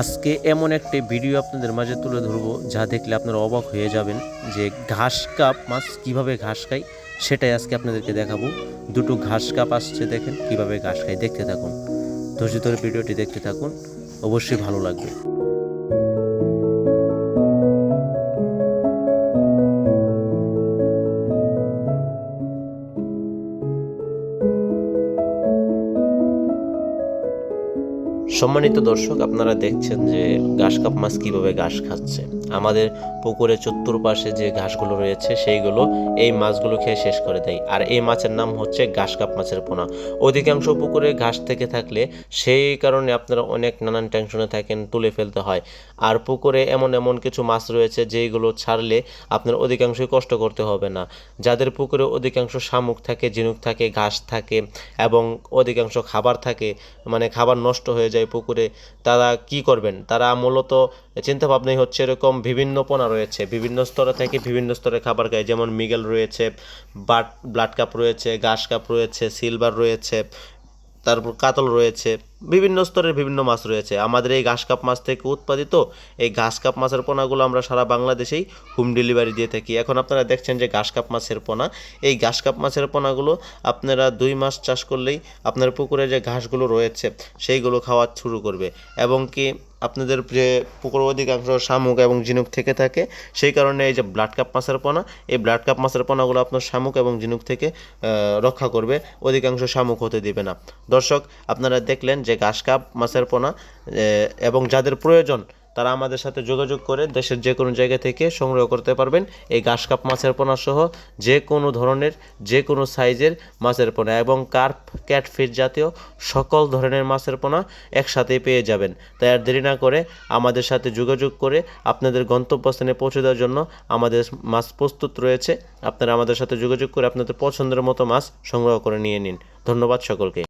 আজকে এমন একটি ভিডিও আপনাদের মাঝে তুলে ধরবো, যা দেখলে আপনারা অবাক হয়ে যাবেন যে ঘাস কাপ মাছ কীভাবে ঘাস খায়, সেটাই আজকে আপনাদেরকে দেখাবো। দুটো ঘাস কাপ আসছে দেখেন, কীভাবে ঘাস খায়, দেখতে থাকুন। ধৈর্য ধরে ভিডিওটি দেখতে থাকুন, অবশ্যই ভালো লাগবে। সম্মানিত দর্শক, আপনারা দেখছেন যে ঘাস কাপ মাছ কীভাবে ঘাস খাচ্ছে। আমাদের পুকুরের চতুর্পাশে যে ঘাসগুলো রয়েছে, সেইগুলো এই মাছগুলো খেয়ে শেষ করে দেয় আর এই মাছের নাম হচ্ছে ঘাস কাপ মাছের পোনা। অধিকাংশ পুকুরে ঘাস থেকে থাকলে সেই কারণে আপনারা অনেক নানান টেনশনে থাকেন, তুলে ফেলতে হয়। আর পুকুরে এমন এমন কিছু মাছ রয়েছে, যেইগুলো ছাড়লে আপনার অধিকাংশই কষ্ট করতে হবে না। যাদের পুকুরে অধিকাংশ শামুক থাকে, ঝিনুক থাকে, ঘাস থাকে এবং অধিকাংশ খাবার থাকে মানে খাবার নষ্ট হয়ে যায় পুকুরে, তারা কি করবেন? তারা মূলত চিন্তা ভাবনাই হচ্ছে এরকম বিভিন্ন পোনা রয়েছে, বিভিন্ন স্তরে থেকে বিভিন্ন স্তরে খাবার খায়। যেমন মিগেল রয়েছে, বাট, ব্লাড কাপ রয়েছে, ঘাস কাপ রয়েছে, সিলভার রয়েছে তারপর কাতল রয়েছে, বিভিন্ন স্তরের বিভিন্ন মাছ রয়েছে। আমাদের এই ঘাস কাপ মাছ থেকে উৎপাদিত এই ঘাস কাপ মাছের পোনাগুলো আমরা সারা বাংলাদেশেই হোম ডেলিভারি দিয়ে থাকি। এখন আপনারা দেখছেন যে ঘাস কাপ মাছের পোনা। এই ঘাস কাপ মাছের পোনাগুলো আপনারা দুই মাস চাষ করলেই আপনার পুকুরে যে ঘাসগুলো রয়েছে, সেইগুলো খাওয়া শুরু করবে। এবং কি আপনাদের যে পুকুর অধিকাংশ শামুক এবং ঝিনুক থেকে থাকে, সেই কারণে এই যে ব্লাড কাপ মাছের পোনা, এই ব্লাড কাপ মাছের পোনাগুলো আপনার শামুক এবং ঝিনুক থেকে রক্ষা করবে। অধিকাংশ শামুক হতে দেবে না। দর্শক, আপনারা দেখলেন যে ঘাস কাপ মাছের পোনা এবং যাদের প্রয়োজন তারা আমাদের সাথে যোগাযোগ করে দেশের যে কোনো জায়গা থেকে সংগ্রহ করতে পারবেন এই ঘাস কাপ মাছের পোনা সহ যে কোনো ধরনের, যে কোনো সাইজের মাছের পোনা এবং কার্প ক্যাটফিট জাতীয় সকল ধরনের মাছের পোনা একসাথেই পেয়ে যাবেন। তাই আর দেরি না করে আমাদের সাথে যোগাযোগ করে আপনাদের গন্তব্যস্থানে পৌঁছে দেওয়ার জন্য আমাদের মাছ প্রস্তুত রয়েছে। আপনারা আমাদের সাথে যোগাযোগ করে আপনাদের পছন্দের মতো মাছ সংগ্রহ করে নিয়ে নিন। ধন্যবাদ সকলকে।